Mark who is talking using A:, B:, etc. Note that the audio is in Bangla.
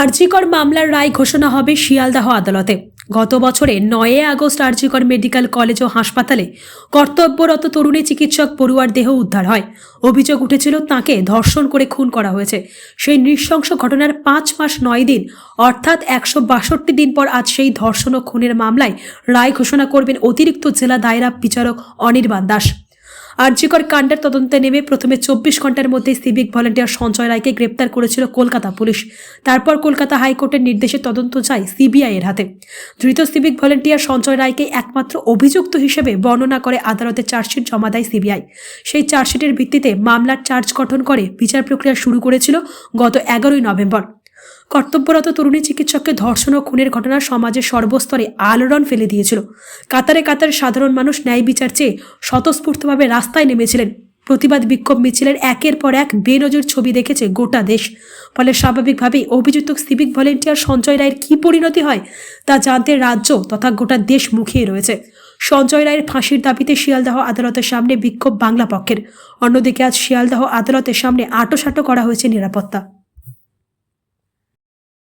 A: আরজিকর মামলার রায় ঘোষণা হবে শিয়ালদাহ আদালতে। গত বছরে নয়ে আগস্ট আরজিকর মেডিকেল কলেজ ও হাসপাতালে কর্তব্যরত তরুণী চিকিৎসক পড়ুয়ার দেহ উদ্ধার হয়। অভিযোগ উঠেছিল তাকে ধর্ষণ করে খুন করা হয়েছে। সেই নৃশংস ঘটনার পাঁচ মাস নয় দিন, অর্থাৎ একশো বাষট্টি দিন পর আজ সেই ধর্ষণ ও খুনের মামলায় রায় ঘোষণা করবেন অতিরিক্ত জেলা দায়রা বিচারক অনির্বাণ দাস। আরজিকর কাণ্ডের তদন্তে নেমে প্রথমে চব্বিশ ঘণ্টার মধ্যে সিভিক ভলেন্টিয়ার সঞ্জয় রায়কে গ্রেপ্তার করেছিল কলকাতা পুলিশ। তারপর কলকাতা হাইকোর্টের নির্দেশে তদন্ত যায় সিবিআই এর হাতে। ধৃত সিভিক ভলেন্টিয়ার সঞ্জয় রায়কে একমাত্র অভিযুক্ত হিসেবে বর্ণনা করে আদালতে চার্জশিট জমা দেয় সিবিআই। সেই চার্জশিটের ভিত্তিতে মামলার চার্জ গঠন করে বিচার প্রক্রিয়া শুরু করেছিল গত এগারোই নভেম্বর। কর্তব্যরত তরুণী চিকিৎসককে ধর্ষণ ও খুনের ঘটনা সমাজের সর্বস্তরে আলোড়ন ফেলে দিয়েছিল। কাতারে কাতারে সাধারণ মানুষ ন্যায় বিচার চেয়ে স্বতঃস্ফূর্তভাবে রাস্তায় নেমেছিলেন। প্রতিবাদ বিক্ষোভ মিছিলের একের পর এক বেনজর ছবি দেখেছে গোটা দেশ। ফলে স্বাভাবিকভাবেই অভিযুক্ত সিভিক ভলেন্টিয়ার সঞ্জয় রায়ের কী পরিণতি হয় তা জানতে রাজ্য তথা গোটা দেশ মুখিয়ে রয়েছে। সঞ্জয় রায়ের ফাঁসির দাবিতে শিয়ালদাহ আদালতের সামনে বিক্ষোভ বাংলা পক্ষের। অন্যদিকে আজ শিয়ালদাহ আদালতের সামনে আটোসাটো করা হয়েছে নিরাপত্তা।